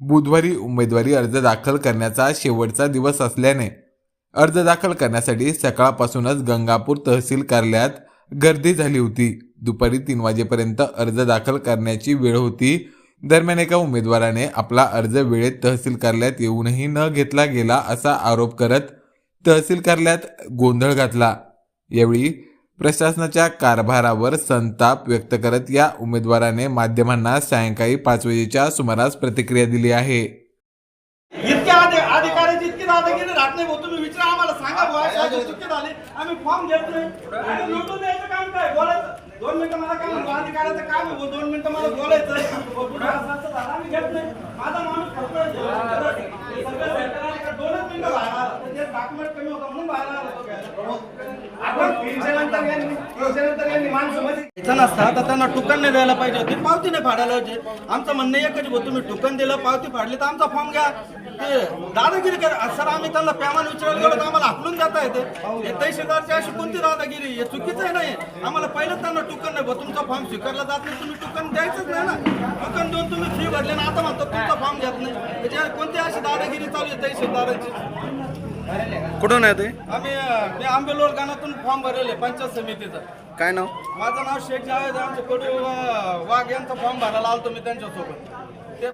बुधवारी उमेदवारी अर्ज दाखल करण्याचा शेवटचा दिवस असल्याने अर्ज दाखल करण्यासाठी सकाळपासूनच गंगापूर तहसील कार्यालयात गर्दी झाली होती. दुपारी तीन वाजेपर्यंत अर्ज दाखल करण्याची वेळ होती. दरम्यान एका उमेदवाराने आपला अर्ज वेळेत तहसील कार्यालयात येऊनही न घेतला गेला असा आरोप करत तहसील कार्यालयात गोंधळ घातला. यावेळी प्रशासनाच्या कारभारावर संताप व्यक्त करत या उमेदवाराने माध्यमांना सायंकाळी पाच वाजेच्या सुमारास प्रतिक्रिया दिली आहे. इतक्या दादागिरी राहत नाही भाऊ तुम्ही विचारा आम्हाला सांगा चुकी झाली आम्ही फॉर्म घेत नाही आणि निवडून द्यायचं काम काय? बोलायचं. दोन मिनिटं मला अधिकाऱ्याचं काम आहे भाऊ, दोन मिनिटं मला बोलायचं. भाऊ, असं असं झालं, आम्ही घेत नाही. माझा माणूस सगळं का दोनच मिनिटं बाहेर आला. तर ते डॉक्युमेंट कमी म्हणून बाहेर आला. नसता तर त्यांना टुकन नाही द्यायला पाहिजे होती. पावती नाही फाडायला पाहिजे आमचं म्हणणं एकच भाऊ, तुम्ही टुकन दिलं पावती फाडली तर आमचा फॉर्म घ्या. ते दादागिरी कर सर आम्ही त्यांना प्रेमाने विचारायला गेलो तर आम्हाला हाकलून जाता येते. हे तहसीलदारची अशी कोणती दादागिरी हे चुकीचं आहे नाही आम्हाला पहिलं त्यांना टुकन नाही भाऊ, तुमचा फॉर्म स्वीकारला जात नाही. तुम्ही टुकन द्यायचंच नाही ना. टुकन देऊन तुम्ही फी भरले ना आता म्हणतो तुमचा फॉर्म घेत नाही. त्याच्या कोणती अशी दादागिरी चालू आहे तहसीलदारांची? कुठून आहे ते? आम्ही मी आंबेलोर गाण्यातून फॉर्म भरलेले पंचायत समितीचा. काय नाव? माझं नाव शेख जावेद. आमचे कडू वाघ यांचा फॉर्म भरायला आलतो मी त्यांच्यासोबत.